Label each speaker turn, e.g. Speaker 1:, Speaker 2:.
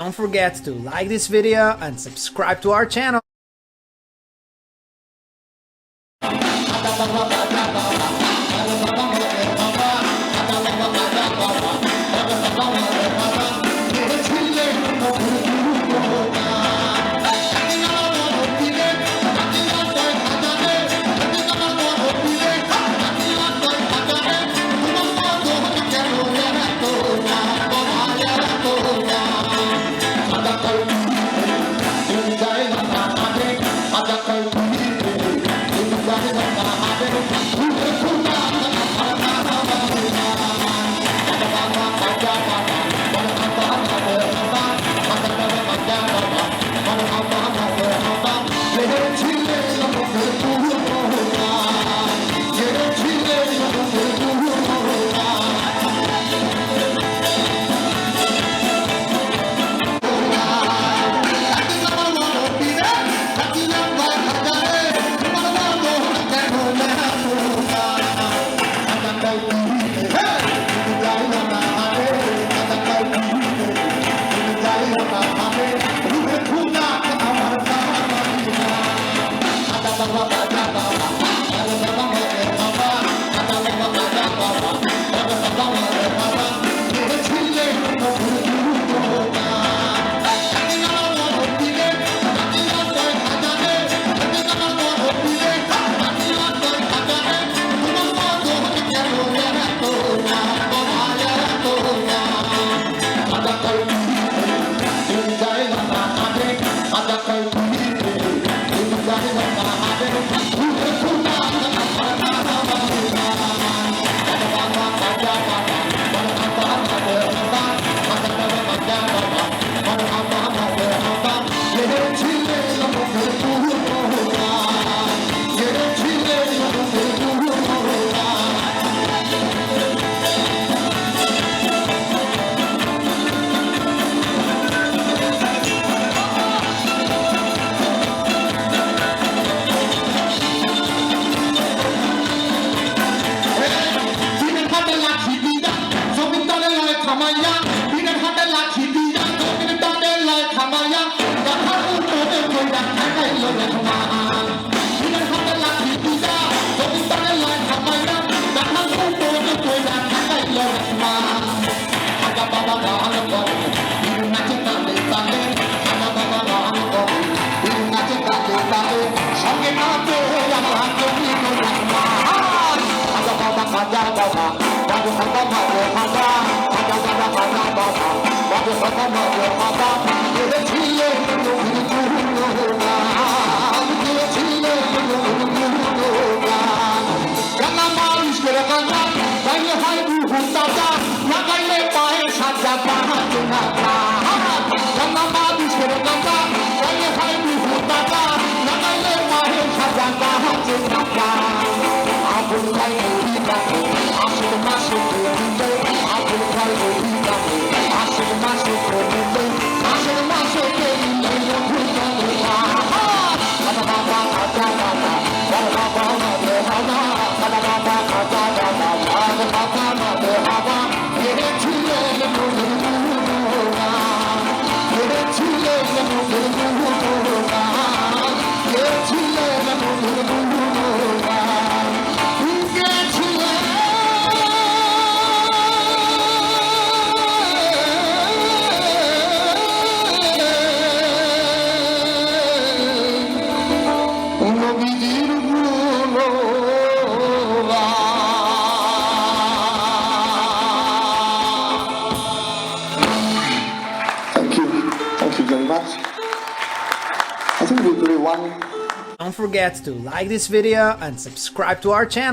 Speaker 1: Don't forget to like this video and subscribe to our channel.
Speaker 2: I'm not your father. ভুতা লাগাইলে পায়ে সাজা
Speaker 3: পাহা চুনা much. I think we'll do it one.
Speaker 1: Don't forget to like this video and subscribe to our channel.